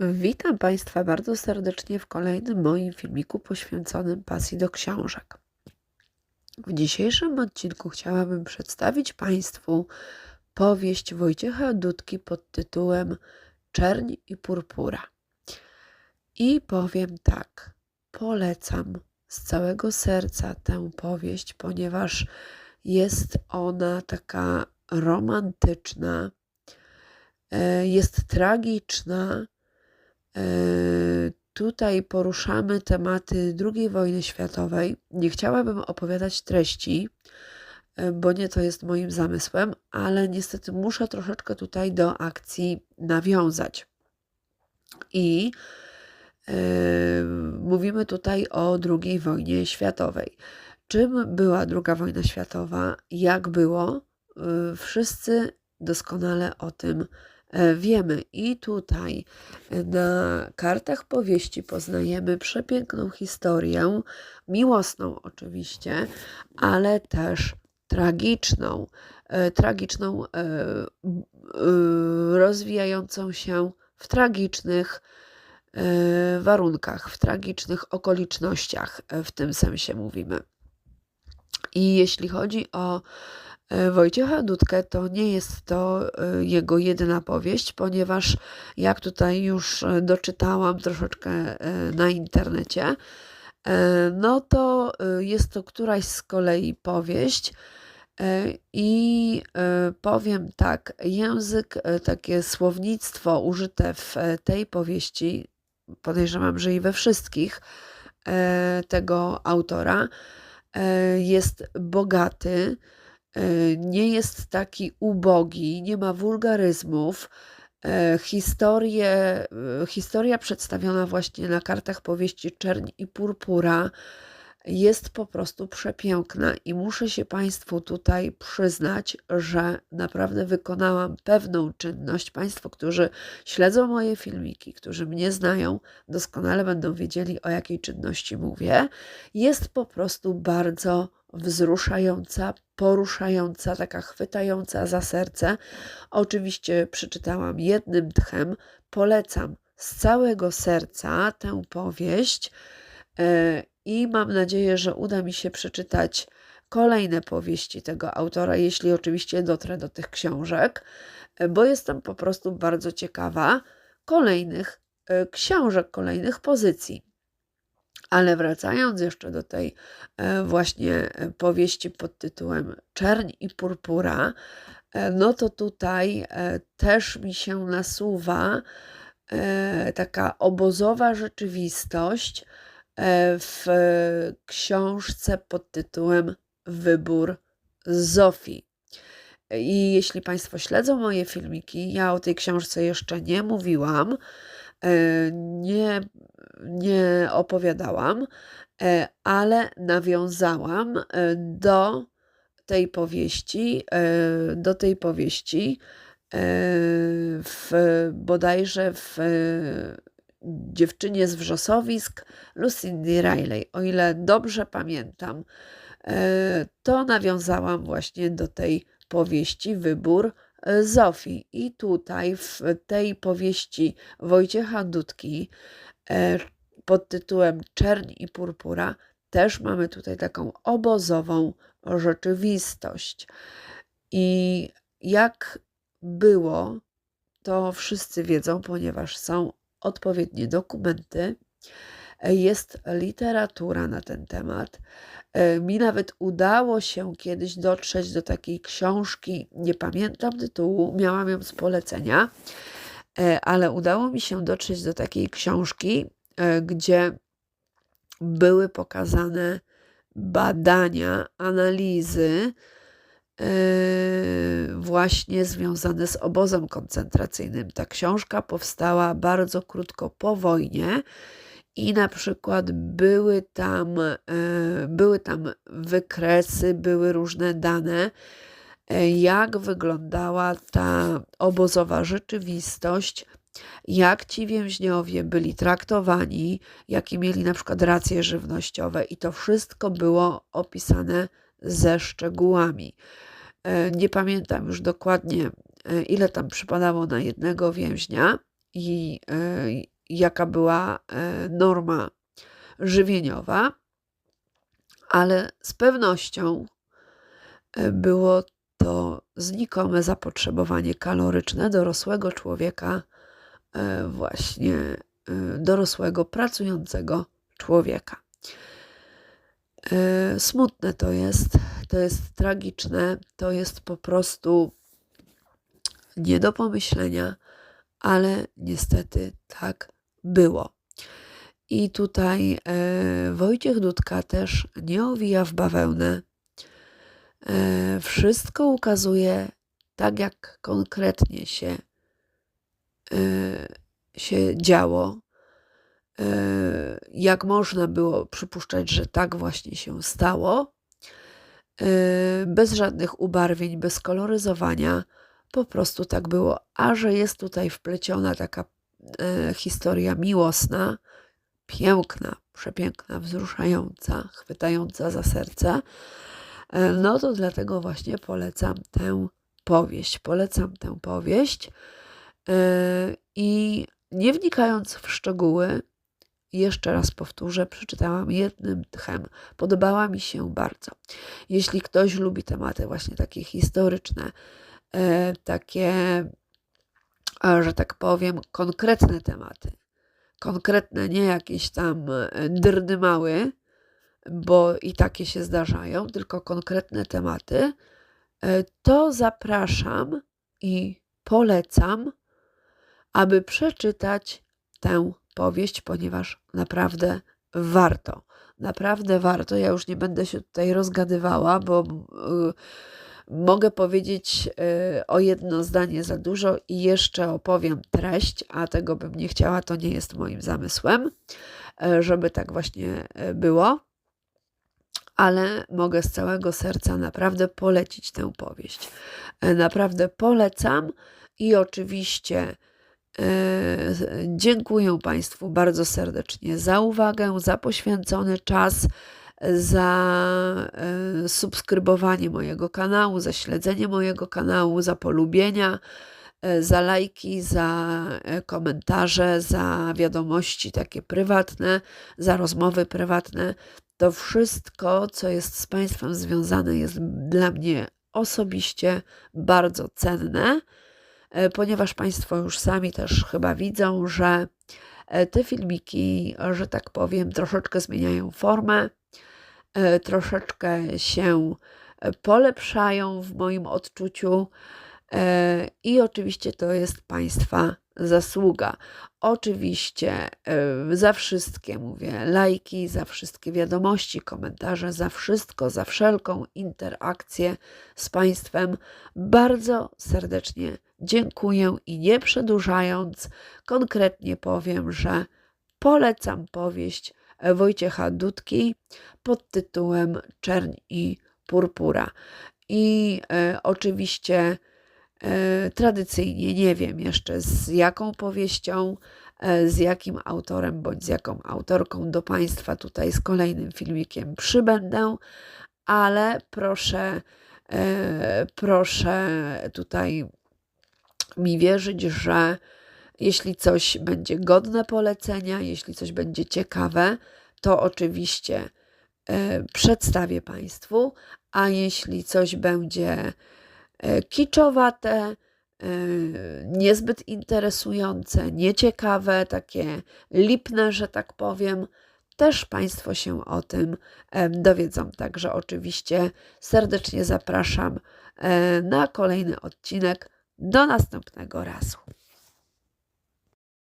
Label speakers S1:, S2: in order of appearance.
S1: Witam Państwa bardzo serdecznie w kolejnym moim filmiku poświęconym pasji do książek. W dzisiejszym odcinku chciałabym przedstawić Państwu powieść Wojciecha Dudki pod tytułem Czerń i purpura. I powiem tak, polecam z całego serca tę powieść, ponieważ jest ona taka romantyczna, e, jest tragiczna tutaj poruszamy tematy II wojny światowej. Nie chciałabym opowiadać treści, e, bo nie to jest moim zamysłem, ale niestety muszę troszeczkę tutaj do akcji nawiązać. I yy, mówimy tutaj o II wojnie światowej. Czym była II wojna światowa? Jak było? Yy, wszyscy doskonale o tym E, wiemy. I tutaj e, na kartach powieści poznajemy przepiękną historię, miłosną oczywiście, ale też tragiczną, e, tragiczną, rozwijającą się w tragicznych warunkach, w tragicznych okolicznościach, w tym sensie mówimy. I jeśli chodzi o E, Wojciecha Dudkę to nie jest to e, jego jedyna powieść, ponieważ jak tutaj już e, doczytałam troszeczkę na internecie, no to jest to któraś z kolei powieść. I powiem tak, język, takie słownictwo użyte w tej powieści, podejrzewam, że i we wszystkich tego autora, jest bogaty E, nie jest taki ubogi, nie ma wulgaryzmów. E, historię, e, historia przedstawiona właśnie na kartach powieści Czerń i Purpura jest po prostu przepiękna i muszę się Państwu tutaj przyznać, że naprawdę wykonałam pewną czynność. Państwo, którzy śledzą moje filmiki, którzy mnie znają, doskonale będą wiedzieli, o jakiej czynności mówię. Jest po prostu bardzo wzruszająca, poruszająca, taka chwytająca za serce. Oczywiście przeczytałam jednym tchem, polecam z całego serca tę powieść e, i mam nadzieję, że uda mi się przeczytać kolejne powieści tego autora, jeśli oczywiście dotrę do tych książek, bo jestem po prostu bardzo ciekawa kolejnych e, książek, kolejnych pozycji. Ale wracając jeszcze do tej e, właśnie e, powieści pod tytułem Czerń i purpura, no to tutaj też mi się nasuwa taka obozowa rzeczywistość w książce pod tytułem Wybór Zofii. I jeśli Państwo śledzą moje filmiki, ja o tej książce jeszcze nie mówiłam, nie nie opowiadałam, e, ale nawiązałam e, do tej powieści, e, do tej powieści w, bodajże w Dziewczynie z wrzosowisk Lucindy Riley. O ile dobrze pamiętam, to nawiązałam właśnie do tej powieści Wybór Zofii. I tutaj w tej powieści Wojciecha Dudki E, pod tytułem Czerń i purpura też mamy tutaj taką obozową rzeczywistość. I jak było, to wszyscy wiedzą, ponieważ są odpowiednie dokumenty, jest literatura na ten temat. E, mi nawet udało się kiedyś dotrzeć do takiej książki, nie pamiętam tytułu, miałam ją z polecenia E, ale udało mi się dotrzeć do takiej książki, e, gdzie były pokazane badania, analizy właśnie związane z obozem koncentracyjnym. Ta książka powstała bardzo krótko po wojnie i na przykład były tam, były tam wykresy, były różne dane, E, jak wyglądała ta obozowa rzeczywistość, jak ci więźniowie byli traktowani, jakie mieli na przykład racje żywnościowe, i to wszystko było opisane ze szczegółami. E, nie pamiętam już dokładnie, e, ile tam przypadało na jednego więźnia, i e, jaka była norma żywieniowa, ale z pewnością było to znikome zapotrzebowanie kaloryczne dorosłego człowieka, właśnie dorosłego, pracującego człowieka. Smutne to jest, to jest tragiczne, to jest po prostu nie do pomyślenia, ale niestety tak było. I tutaj e, Wojciech Dudka też nie owija w bawełnę. E, wszystko ukazuje tak, jak konkretnie się, e, się działo. Jak można było przypuszczać, że tak właśnie się stało, e, bez żadnych ubarwień, bez koloryzowania po prostu tak było. A że jest tutaj wpleciona taka e, historia miłosna, piękna, przepiękna, wzruszająca, chwytająca za serce, e, no to dlatego właśnie polecam tę powieść. Polecam tę powieść i nie wnikając w szczegóły, jeszcze raz powtórzę, przeczytałam jednym tchem. Podobała mi się bardzo. Jeśli ktoś lubi tematy właśnie takie historyczne, E, takie, że tak powiem, konkretne tematy. Konkretne, nie jakieś tam e, drdy mały, bo i takie się zdarzają, tylko konkretne tematy, e, to zapraszam i polecam, aby przeczytać tę powieść, ponieważ naprawdę warto. Naprawdę warto. Ja już nie będę się tutaj rozgadywała, bo Mogę powiedzieć y, o jedno zdanie za dużo i jeszcze opowiem treść, a tego bym nie chciała, to nie jest moim zamysłem, y, żeby tak właśnie y, było. Ale mogę z całego serca naprawdę polecić tę powieść. Naprawdę polecam i oczywiście dziękuję Państwu bardzo serdecznie za uwagę, za poświęcony czas za e, subskrybowanie mojego kanału, za śledzenie mojego kanału, za polubienia, e, za lajki, za komentarze, za wiadomości takie prywatne, za rozmowy prywatne. To wszystko, co jest z Państwem związane, jest dla mnie osobiście bardzo cenne, ponieważ Państwo już sami też chyba widzą, że te filmiki, że tak powiem, troszeczkę zmieniają formę. E, troszeczkę się e, polepszają w moim odczuciu. E, I oczywiście to jest Państwa zasługa. Oczywiście za wszystkie mówię lajki, za wszystkie wiadomości, komentarze, za wszystko, za wszelką interakcję z Państwem bardzo serdecznie dziękuję i nie przedłużając, konkretnie powiem, że polecam powieść Wojciecha Dudki pod tytułem Czerń i Purpura. I e, oczywiście tradycyjnie nie wiem jeszcze z jaką powieścią, e, z jakim autorem bądź z jaką autorką do Państwa tutaj z kolejnym filmikiem przybędę, ale proszę, e, proszę tutaj mi wierzyć, że jeśli coś będzie godne polecenia, jeśli coś będzie ciekawe, to oczywiście e, przedstawię Państwu, a jeśli coś będzie e, kiczowate, e, niezbyt interesujące, nieciekawe, takie lipne, że tak powiem, też Państwo się o tym dowiedzą. Także oczywiście serdecznie zapraszam na kolejny odcinek. Do następnego razu.